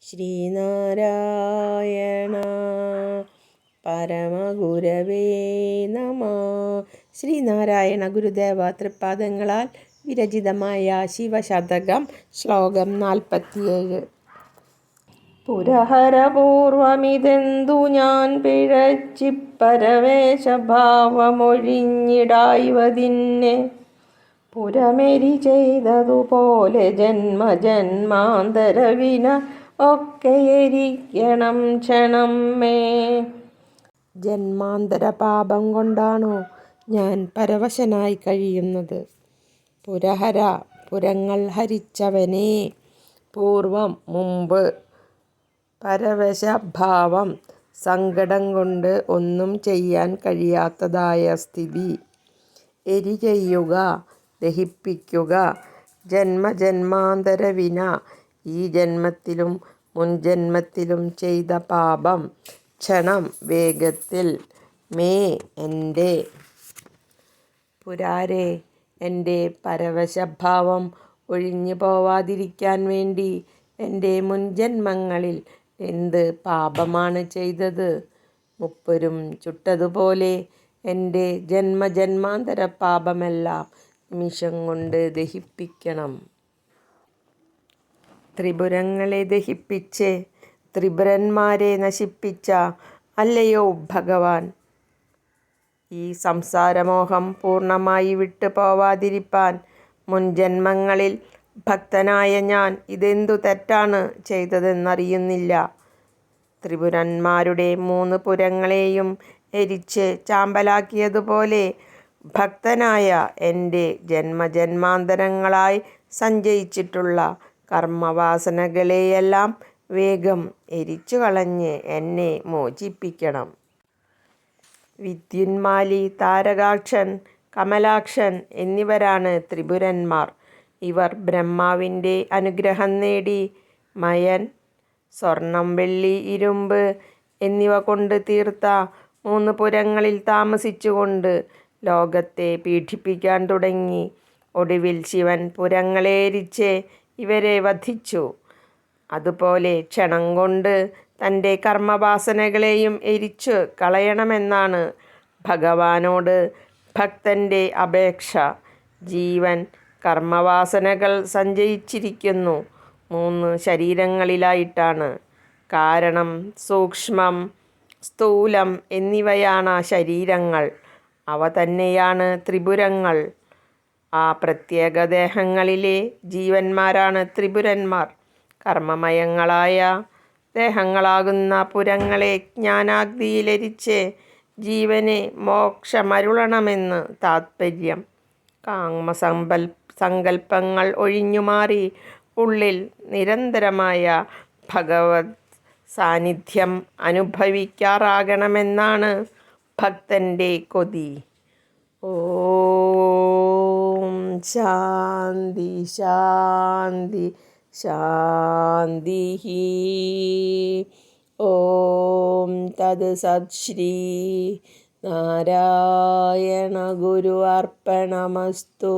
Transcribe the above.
ശ്രീനാരായണ പരമഗുരവേ നമ. ശ്രീനാരായണ ഗുരുദേവ തൃപ്പാദങ്ങളാൽ വിരചിതമായ ശിവശതകം ശ്ലോകം നാൽപ്പത്തിയേഴ്. പുരഹരപൂർവമിതെന്തു ഞാൻ പിഴച്ചിപ്പരവേശഭാവമൊഴിഞ്ഞിടായ്വതിന്നെ. പുരമെരി ചെയ്തതുപോലെ ജന്മജന്മാന്തരവിന ഒക്കെ എരിക്കണം ക്ഷണം മേ ജന്മാന്തര പാപം കൊണ്ടാണോ ഞാൻ പരവശനായി കഴിയുന്നത്? പുരഹര പുരങ്ങൾ ഹരിച്ചവനെ. പൂർവം മുമ്പ് പരവശഭാവം സങ്കടം കൊണ്ട് ഒന്നും ചെയ്യാൻ കഴിയാത്തതായ സ്ഥിതി. എരി ചെയ്യുക ദഹിപ്പിക്കുക. ജന്മജന്മാന്തര വിന. ഈ ജന്മത്തിലും മുൻജന്മത്തിലും ചെയ്ത പാപം ക്ഷണം വേഗത്തിൽ. മേ എന്റെ പുരാരെ എന്റെ പരവശഭാവം ഒഴിഞ്ഞു പോവാതിരിക്കാൻ വേണ്ടി എന്റെ മുൻജന്മങ്ങളിൽ എന്ത് പാപമാണ് ചെയ്തത്? മുപ്പരും ചുട്ടതുപോലെ എന്റെ ജന്മജന്മാന്തര പാപമെല്ലാം നിമിഷം കൊണ്ട് ദഹിപ്പിക്കണം. ത്രിപുരങ്ങളെ ദഹിപ്പിച്ച് ത്രിപുരന്മാരെ നശിപ്പിച്ച അല്ലയോ ഭഗവാൻ. ഈ സംസാരമോഹം പൂർണമായി വിട്ടു പോവാതിരിപ്പാൻ മുൻജന്മങ്ങളിൽ ഭക്തനായ ഞാൻ ഇതെന്തു തെറ്റാണ് ചെയ്തതെന്നറിയുന്നില്ല. ത്രിപുരന്മാരുടെ മൂന്ന് പുരങ്ങളെയും എരിച്ച് ചാമ്പലാക്കിയതുപോലെ ഭക്തനായ എന്റെ ജന്മജന്മാന്തരങ്ങളായി സഞ്ചയിച്ചിട്ടുള്ള കർമ്മവാസനകളെയെല്ലാം വേഗം എരിച്ചു കളഞ്ഞ് എന്നെ മോചിപ്പിക്കണം. വിദ്യുന്മാലി താരകാക്ഷൻ കമലാക്ഷൻ എന്നിവരാണ് ത്രിപുരന്മാർ. ഇവർ ബ്രഹ്മാവിന്റെ അനുഗ്രഹം നേടി മയൻ സ്വർണം വെള്ളി ഇരുമ്പ് എന്നിവ കൊണ്ട് തീർത്ത മൂന്ന് പുരങ്ങളിൽ താമസിച്ചുകൊണ്ട് ലോകത്തെ പീഡിപ്പിക്കാൻ തുടങ്ങി. ഒടുവിൽ ശിവൻ പുരങ്ങളേരിച്ച് ഇവരെ വധിച്ചു. അതുപോലെ ക്ഷണം കൊണ്ട് തന്റെ കർമ്മവാസനകളെയും എരിച്ചു കളയണമെന്നാണ് ഭഗവാനോട് ഭക്തന്റെ അപേക്ഷ. ജീവൻ കർമ്മവാസനകൾ സഞ്ചയിച്ചിരിക്കുന്നു. മൂന്ന് ശരീരങ്ങളിലായിട്ടാണ്. കാരണം സൂക്ഷ്മം സ്ഥൂലം എന്നിവയാണ് ശരീരങ്ങൾ. അവ തന്നെയാണ് ത്രിപുരങ്ങൾ. ആ പ്രത്യേക ദേഹങ്ങളിലെ ജീവന്മാരാണ് ത്രിപുരന്മാർ. കർമ്മമയങ്ങളായ ദേഹങ്ങളാകുന്ന പുരങ്ങളെ ജ്ഞാനാഗ്നിയിലരിച്ച് ജീവനെ മോക്ഷമരുളണമെന്ന് താത്പര്യം. കാമസമ്പൽ സങ്കല്പങ്ങൾ ഒഴിഞ്ഞുമാറി ഉള്ളിൽ നിരന്തരമായ ഭഗവത് സാന്നിധ്യം അനുഭവിക്കാറാകണമെന്നാണ് ഭക്തന്റെ കൊതി. ഓം ശാന്തി ശാന്തി ശാന്തി ഓം തത് സത് ശ്രീ നാരായണ ഗുരു അർപ്പണമസ്തു.